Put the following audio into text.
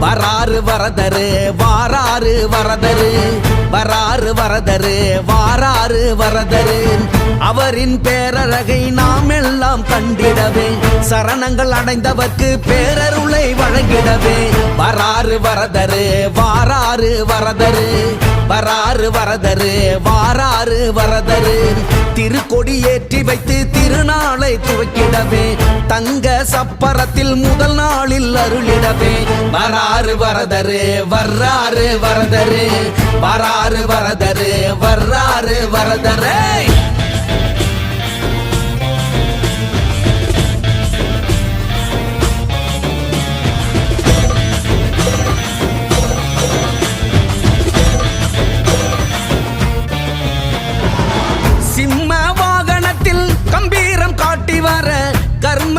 வராறு வரதரு வாராறு வரதரு. வராறு வரதரு வாராறு வரதரு. அவரின் பேரழகை நாம் எல்லாம் கண்டிடவே. சரணங்கள் அடைந்தவர்க்கு பேரருளை வழங்கிடவே. வராறு வரதரு வாராறு வரதரு. வராறு வரதரு வாராறு வரதரு. திருக்கொடி ஏற்றி வைத்து நாளை துவக்கிடவே. தங்க சப்பரத்தில் முதல் நாளில் அருளிடவே. வராறு வரதரு வர்றாரு வரதரு. வராறு வரதரு வர்றாரு வரதரே. காட்டி வர கர்ம